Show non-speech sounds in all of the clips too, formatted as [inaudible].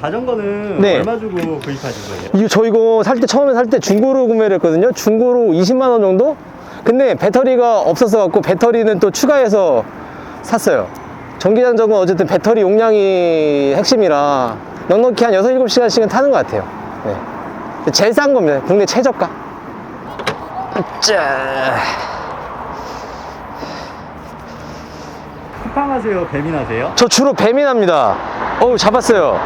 자전거는 네. 얼마 주고 구입하신 거예요? 이거 저 이거 살 때 처음에 살 때 중고로 구매를 했거든요. 중고로 20만 원 정도? 근데 배터리가 없어서 갖고 배터리는 또 추가해서 샀어요. 전기 자전거는 어쨌든 배터리 용량이 핵심이라 넉넉히 한 6, 7시간씩은 타는 것 같아요. 네. 제일 싼 겁니다. 국내 최저가. 짜. 쿠팡하세요? 배민하세요? 저 주로 배민합니다. 어우, 잡았어요.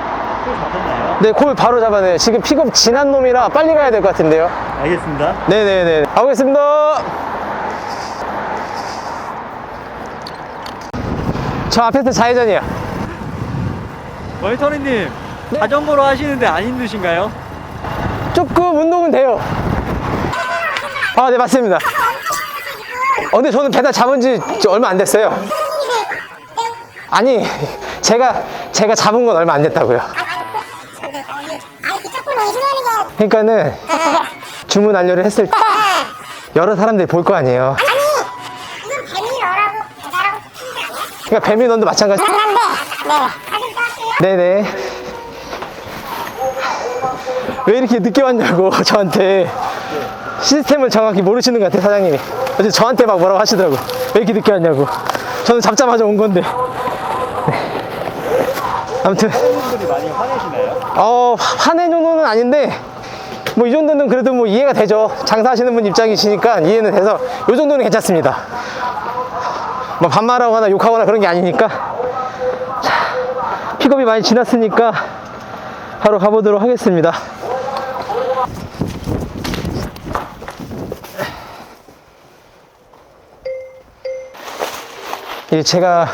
또 잡았나요? 네, 콜 바로 잡아내. 지금 픽업 지난 놈이라 빨리 가야 될 것 같은데요. 알겠습니다. 네네네. 가보겠습니다. 저 앞에서 좌회전이야. 월터리님 자전거로 하시는데 안 힘드신가요? 조금 운동은 돼요. 아, 네, 맞습니다. 어, 근데 저는 배달 잡은 지 얼마 안 됐어요. 아니, 제가, 제가 잡은 건 얼마 안 됐다고요. 그러니까는 주문 완료를 했을 때 여러 사람들이 볼 거 아니에요. 아니 이건 뱀이 너라고 배달하고 싶은 게 아니야? 그러니까 배민원도 마찬가지. 그런데 네? 네네. 왜 이렇게 늦게 왔냐고, 저한테. 시스템을 정확히 모르시는 것 같아요, 사장님이. 어제 저한테 막 뭐라고 하시더라고. 왜 이렇게 늦게 왔냐고. 저는 잡자마자 온 건데. 네. 아무튼, 많이 화내시나요? 어, 화내 정도는 아닌데, 뭐 이 정도는 그래도 뭐 이해가 되죠. 장사하시는 분 입장이시니까 이해는 돼서, 요 정도는 괜찮습니다. 뭐 반말하거나 욕하거나 그런 게 아니니까. 자, 픽업이 많이 지났으니까 바로 가보도록 하겠습니다. 이 제가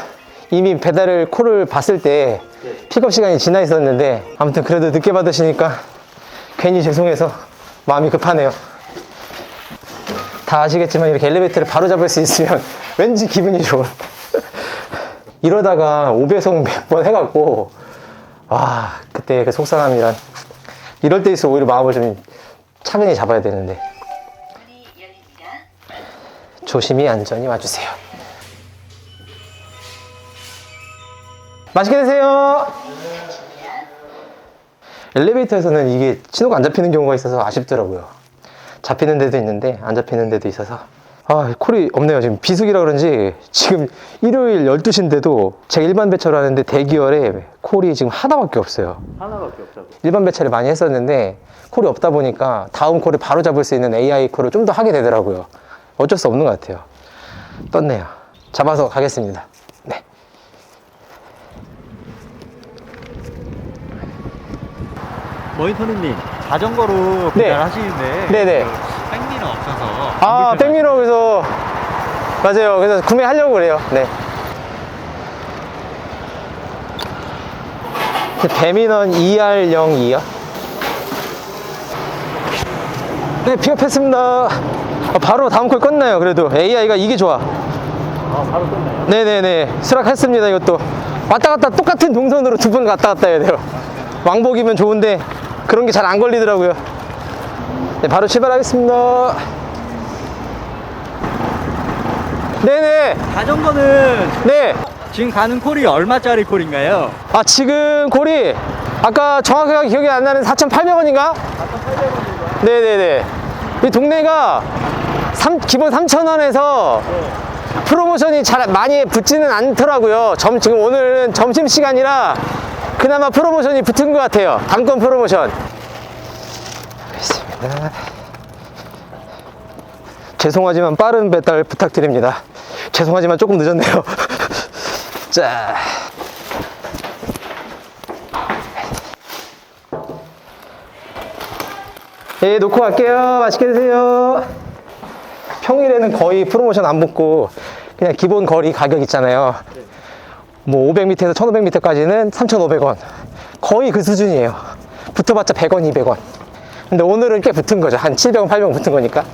이미 배달을 콜을 봤을 때 픽업 시간이 지나 있었는데 아무튼 그래도 늦게 받으시니까 괜히 죄송해서 마음이 급하네요. 다 아시겠지만 이렇게 엘리베이터를 바로 잡을 수 있으면 [laughs] 왠지 기분이 좋은. [laughs] 이러다가 5배속 몇번 해갖고 와 그때 그 속상함이란 이럴 때일수록 오히려 마음을 좀 차분히 잡아야 되는데 조심히 안전히 와주세요. 맛있게 드세요. 엘리베이터에서는 이게 신호가 안 잡히는 경우가 있어서 아쉽더라고요. 잡히는 데도 있는데 안 잡히는 데도 있어서. 아 콜이 없네요. 지금 비수기라 그런지 지금 일요일 12시인데도 제가 일반 배차를 하는데 대기열에 콜이 지금 하나밖에 없어요. 하나밖에 없다고. 일반 배차를 많이 했었는데 콜이 없다 보니까 다음 콜을 바로 잡을 수 있는 AI 콜을 좀 더 하게 되더라고요. 어쩔 수 없는 것 같아요. 떴네요. 잡아서 가겠습니다 머니터리님 자전거로 네. 배달하시는데 네네. 그 백미는 없어서 아, 불편하죠? 백미러 그래서 맞아요. 그래서 구매하려고 그래요. 네. 배민원 ER02요? 네, 픽업했습니다. 아, 바로 다음 콜 끝나요. 그래도 AI가 이게 좋아. 아 바로 끝나요? 네네네. 수락했습니다. 이것도 왔다 갔다 똑같은 동선으로 두 번 갔다 갔다 해야 돼요. 왕복이면 좋은데 그런 게 잘 안 걸리더라고요. 네, 바로 출발하겠습니다. 네네. 자전거는 네. 지금 가는 콜이 얼마짜리 콜인가요? 아, 지금 골이 아까 정확하게 기억이 안 나는 4,800원인가? 4,800원인가요? 네네네. 이 동네가 삼- 기본 3,000원에서 프로모션이 잘 많이 붙지는 않더라고요. 점, 지금 오늘은 점심시간이라 그나마 프로모션이 붙은 것 같아요. 당권 프로모션. 알겠습니다. 죄송하지만 빠른 배달 부탁드립니다. 죄송하지만 조금 늦었네요. [laughs] 자. 예, 놓고 갈게요. 맛있게 드세요. 평일에는 거의 프로모션 안 붙고 그냥 기본 거리 가격 있잖아요. 뭐 500m에서 1500m까지는 3,500원. 거의 그 수준이에요. 붙어봤자 100원, 200원. 근데 오늘은 꽤 붙은 거죠. 한 700원, 800원 붙은 거니까.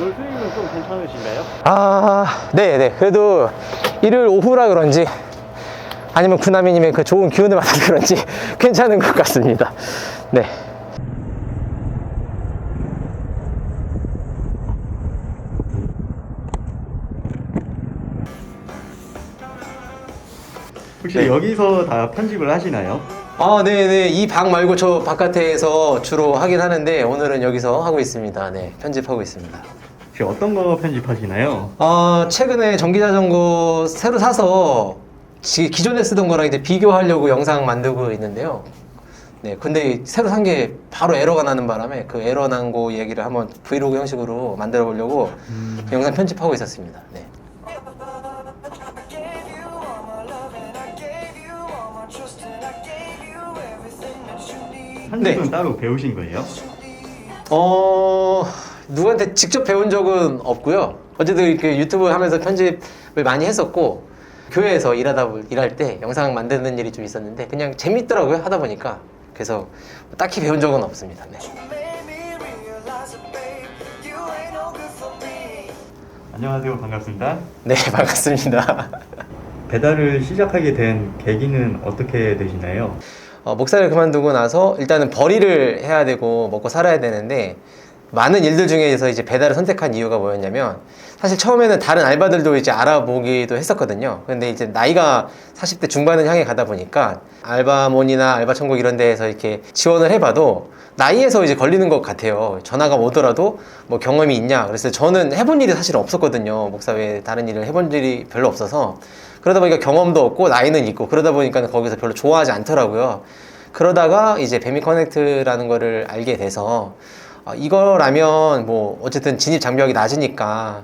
오늘 수익은 좀 괜찮으신가요? 아, 네, 네. 그래도 일요일 오후라 그런지 아니면 구나미님의 그 좋은 기운을 받아서 그런지 [laughs] 괜찮은 것 같습니다. 네. 혹시 여기서 다 편집을 하시나요? 아, 네네. 이 방 말고 저 바깥에서 주로 하긴 하는데 오늘은 여기서 하고 있습니다. 네, 편집하고 있습니다. 혹시 어떤 거 편집하시나요? 아, 최근에 전기자전거 새로 사서 지- 기존에 쓰던 거랑 이제 비교하려고 영상 만들고 있는데요. 네, 근데 새로 산 게 바로 에러가 나는 바람에 그 에러 난 거 얘기를 한번 브이로그 형식으로 만들어 보려고 영상 편집하고 있었습니다. 네. 편집은 네. 따로 배우신 거예요? 어, 누구한테 직접 배운 적은 없고요. 어쨌든 이렇게 유튜브 하면서 편집을 많이 했었고, 교회에서 일하다, 보- 일할 때 영상 만드는 일이 좀 있었는데, 그냥 재밌더라고요. 하다 보니까. 그래서 딱히 배운 적은 없습니다. 네. 안녕하세요. 반갑습니다. 네, [laughs] 반갑습니다. 배달을 시작하게 된 계기는 어떻게 되시나요? 어, 목사를 그만두고 나서 일단은 벌이를 해야 되고 먹고 살아야 되는데 많은 일들 중에서 이제 배달을 선택한 이유가 뭐였냐면 사실 처음에는 다른 알바들도 이제 알아보기도 했었거든요. 근데 이제 나이가 40대 중반을 향해 가다 보니까 알바몬이나 알바천국 이런 데에서 이렇게 지원을 해봐도 나이에서 이제 걸리는 것 같아요. 전화가 오더라도 뭐 경험이 있냐. 그래서 저는 해본 일이 사실 없었거든요. 목사 외에 다른 일을 해본 일이 별로 없어서 그러다 보니까 경험도 없고 나이는 있고 그러다 보니까 거기서 별로 좋아하지 않더라고요. 그러다가 이제 배미 커넥트라는 거를 알게 돼서 어, 이거라면 뭐 어쨌든 진입 장벽이 낮으니까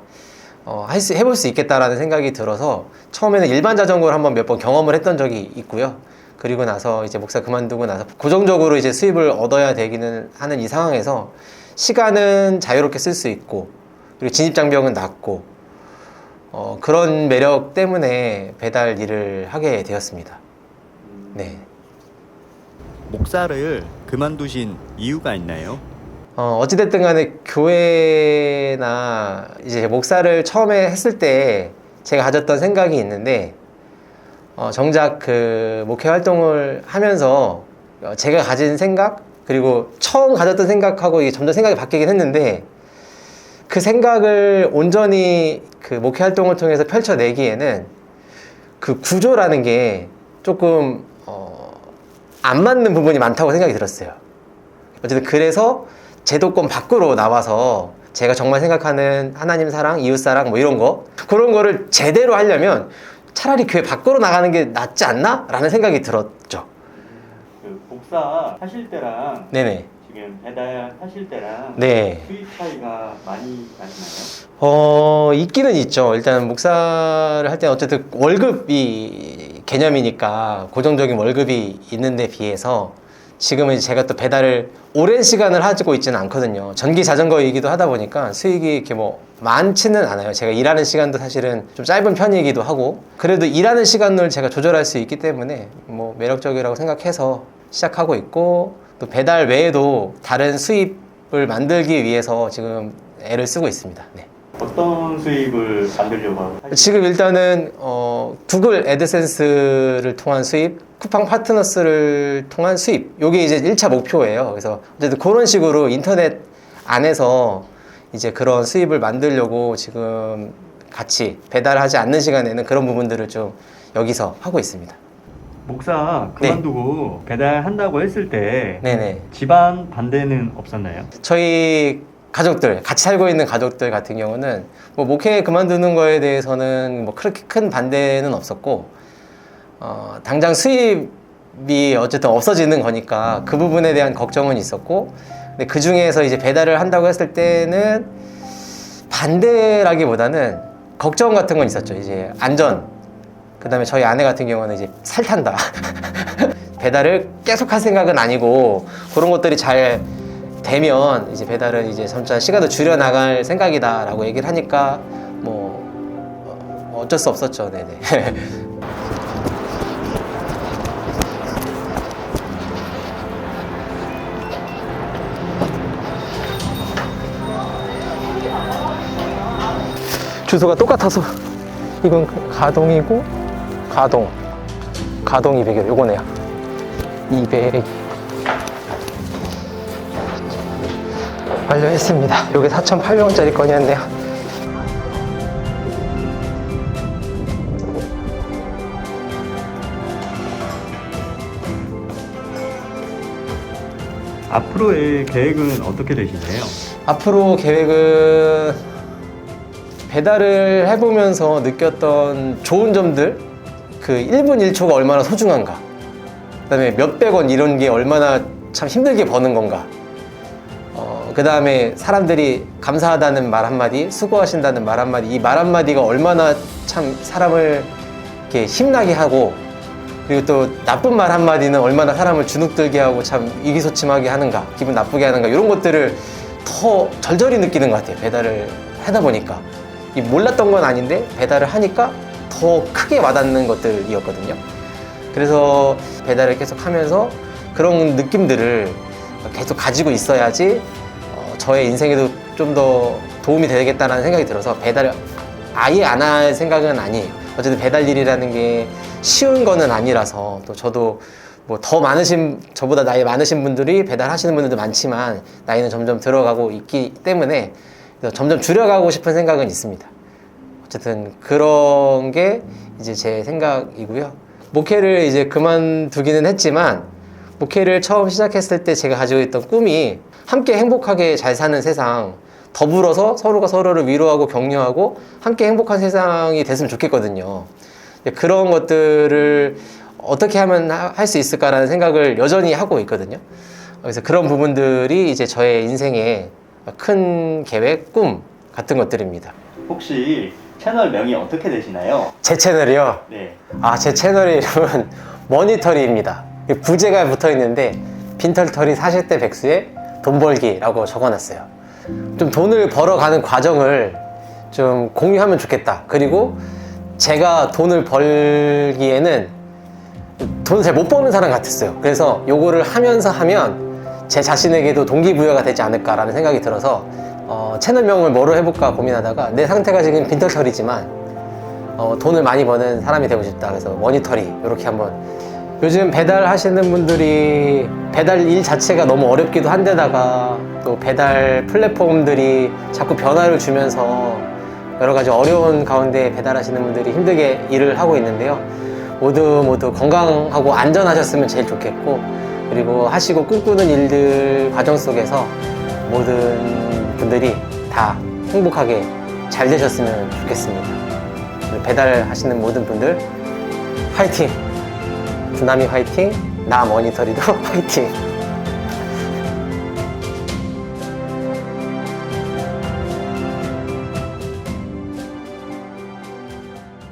어, 할 수, 해볼 수 있겠다라는 생각이 들어서 처음에는 일반 자전거를 한번 몇 번 경험을 했던 적이 있고요. 그리고 나서 이제 목사 그만두고 나서 고정적으로 이제 수입을 얻어야 되기는 하는 이 상황에서 시간은 자유롭게 쓸 수 있고 그리고 진입 장벽은 낮고 어, 그런 매력 때문에 배달 일을 하게 되었습니다. 네. 목사를 그만두신 이유가 있나요? 어, 어찌됐든 간에 교회나 이제 목사를 처음에 했을 때 제가 가졌던 생각이 있는데, 어, 정작 그 목회 활동을 하면서 어, 제가 가진 생각, 그리고 처음 가졌던 생각하고 이게 점점 생각이 바뀌긴 했는데, 그 생각을 온전히 그 목회 활동을 통해서 펼쳐내기에는 그 구조라는 게 조금, 어, 안 맞는 부분이 많다고 생각이 들었어요. 어쨌든 그래서 제도권 밖으로 나와서 제가 정말 생각하는 하나님 사랑, 이웃 사랑 뭐 이런 거 그런 거를 제대로 하려면 차라리 교회 밖으로 나가는 게 낫지 않나? 라는 생각이 들었죠. 그 복사 하실 때랑 네네. 지금 배달 하실 때랑 네. 수입 차이가 많이 나시나요? 어, 있기는 있죠. 일단 목사를 할 때는 어쨌든 월급이 개념이니까 고정적인 월급이 있는데 비해서 지금은 제가 또 배달을 오랜 시간을 하고 있지는 않거든요. 전기 자전거이기도 하다 보니까 수익이 이렇게 뭐 많지는 않아요. 제가 일하는 시간도 사실은 좀 짧은 편이기도 하고 그래도 일하는 시간을 제가 조절할 수 있기 때문에 뭐 매력적이라고 생각해서 시작하고 있고 또 배달 외에도 다른 수입을 만들기 위해서 지금 애를 쓰고 있습니다. 네. 어떤 수입을 만들려고 하시나요? 지금 일단은 어, 구글 애드센스를 통한 수입, 쿠팡 파트너스를 통한 수입. 요게 이제 1차 목표예요. 그래서 어쨌든 그런 식으로 인터넷 안에서 이제 그런 수입을 만들려고 지금 같이 배달하지 않는 시간에는 그런 부분들을 좀 여기서 하고 있습니다. 목사 그만두고 배달한다고 했을 때 네네. 집안 반대는 없었나요? 저희 가족들, 같이 살고 있는 가족들 같은 경우는 뭐 목회 그만두는 거에 대해서는 뭐 그렇게 큰 반대는 없었고, 어, 당장 수입이 어쨌든 없어지는 거니까 그 부분에 대한 걱정은 있었고, 근데 그 중에서 이제 배달을 한다고 했을 때는 반대라기보다는 걱정 같은 건 있었죠. 이제 안전. 그 다음에 저희 아내 같은 경우는 이제 살 탄다. [laughs] 배달을 계속 할 생각은 아니고 그런 것들이 잘 되면 이제 배달은 이제 점차 시간을 줄여 나갈 생각이다라고 얘기를 하니까 뭐 어, 어쩔 수 없었죠. 네네. [laughs] 주소가 똑같아서 이건 가동이고 가동 가동 200이 요거네요 200 완료했습니다 요게 4,800원짜리 건이었네요 앞으로의 계획은 어떻게 되시나요? 앞으로 계획은 배달을 해보면서 느꼈던 좋은 점들, 그 1분 1초가 얼마나 소중한가, 그 다음에 몇백 원 이런 게 얼마나 참 힘들게 버는 건가, 어, 그 다음에 사람들이 감사하다는 말 한마디, 수고하신다는 말 한마디, 이 말 한마디가 얼마나 참 사람을 이렇게 힘나게 하고, 그리고 또 나쁜 말 한마디는 얼마나 사람을 주눅들게 하고 참 위기소침하게 하는가, 기분 나쁘게 하는가, 이런 것들을 더 절절히 느끼는 것 같아요. 배달을 하다 보니까. 이 몰랐던 건 아닌데 배달을 하니까 더 크게 와닿는 것들이었거든요. 그래서 배달을 계속 하면서 그런 느낌들을 계속 가지고 있어야지 어, 저의 인생에도 좀 더 도움이 되겠다는 생각이 들어서 배달을 아예 안 할 생각은 아니에요. 어쨌든 배달 일이라는 게 쉬운 거는 아니라서 또 저도 뭐 더 많으신 저보다 나이 많으신 분들이 배달하시는 분들도 많지만 나이는 점점 들어가고 있기 때문에 점점 줄여가고 싶은 생각은 있습니다. 어쨌든 그런 게 이제 제 생각이고요. 목회를 이제 그만두기는 했지만 목회를 처음 시작했을 때 제가 가지고 있던 꿈이 함께 행복하게 잘 사는 세상 더불어서 서로가 서로를 위로하고 격려하고 함께 행복한 세상이 됐으면 좋겠거든요. 그런 것들을 어떻게 하면 할 수 있을까라는 생각을 여전히 하고 있거든요. 그래서 그런 부분들이 이제 저의 인생의 큰 계획, 꿈 같은 것들입니다. 혹시 채널 명이 어떻게 되시나요? 제 채널이요. 네. 아, 제 채널의 이름은 [laughs] 머니터리입니다. 부제가 붙어 있는데 빈털터리 40대 백수의 돈 벌기라고 적어놨어요. 좀 돈을 벌어가는 과정을 좀 공유하면 좋겠다. 그리고 제가 돈을 벌기에는 돈을 잘 못 버는 사람 같았어요. 그래서 요거를 하면서 하면 제 자신에게도 동기부여가 되지 않을까라는 생각이 들어서 어, 채널명을 뭐로 해볼까 고민하다가 내 상태가 지금 빈털터리지만 어, 돈을 많이 버는 사람이 되고 싶다. 그래서 머니터리 이렇게 한번 요즘 배달 하시는 분들이 배달 일 자체가 너무 어렵기도 한데다가 또 배달 플랫폼들이 자꾸 변화를 주면서 여러 가지 어려운 가운데 배달하시는 분들이 힘들게 일을 하고 있는데요. 모두 모두 건강하고 안전하셨으면 제일 좋겠고 그리고 하시고 꿈꾸는 일들 과정 속에서 모든 분들이 다 행복하게 잘 되셨으면 좋겠습니다. 배달하시는 모든 분들 화이팅! 주나미 화이팅! 나 머니터리도 [laughs] 화이팅!